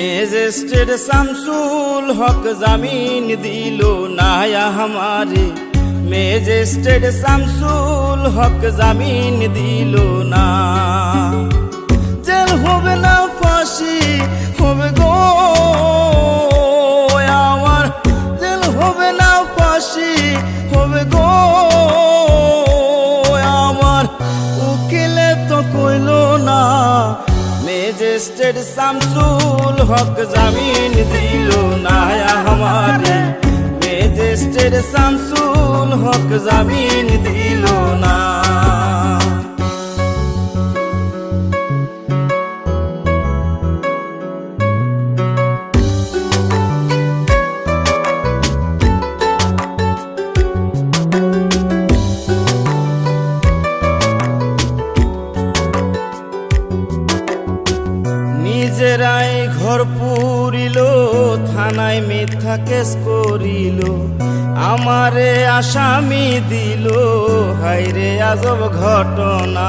মেজেস্টেড শামসুল হক জামিন দিল নায়া আমারে মেজেস্টেড শামসুল হক জামিন দিল না। জেল হবে না ফাঁসি, হবে গো মেজেস্টের শামসুল হক জামিন দিল না আমারে মেজেস্টের শামসুল হক জামিন দিল না। নিজেরাই ঘর পুরিল থানায় মিথ্যা কেস করিল। আমারে আসামি দিল হাইরে আজব ঘটনা।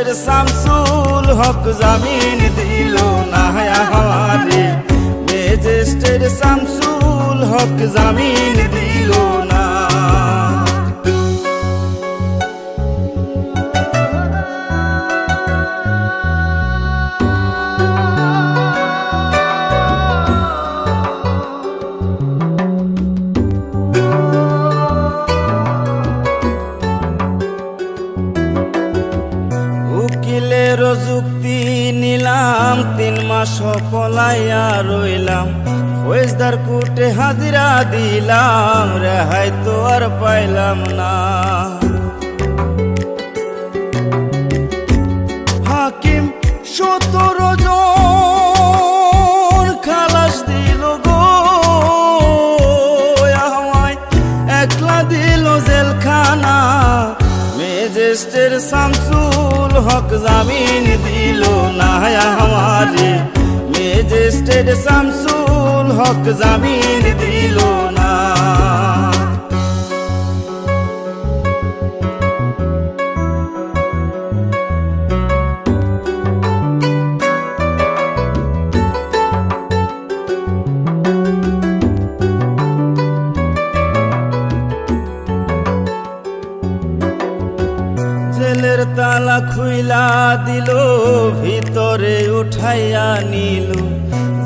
মেজেস্টের শামসুল হক জামিন দিল না আমারে মেজেস্টের শামসুল হক জামিন দিল পলাইয়া রইলাম। ফৌজদার কুটে হাজিরা দিলাম, রেহাই তো আর পাইলাম না। হাকিম সতেরো খালাস আমায় একলা শামসুল হক জামিন দিল না শামসুল হক জামিন দিল। জেলের তালা খুইলা দিল, ভিতরে উঠাইয়া নিল।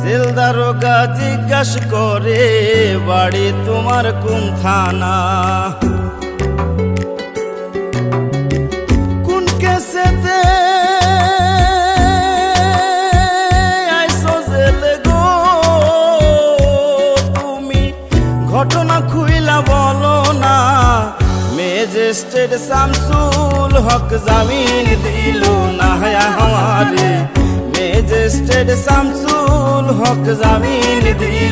জেলদার দারোগা জিজ্ঞাস করে, বাড়ি তোমার কোন থানা মেজেস্টের শামসুল হক জামিন দিল না আমারে মেজেস্টের শামসুল হক জামিন দিল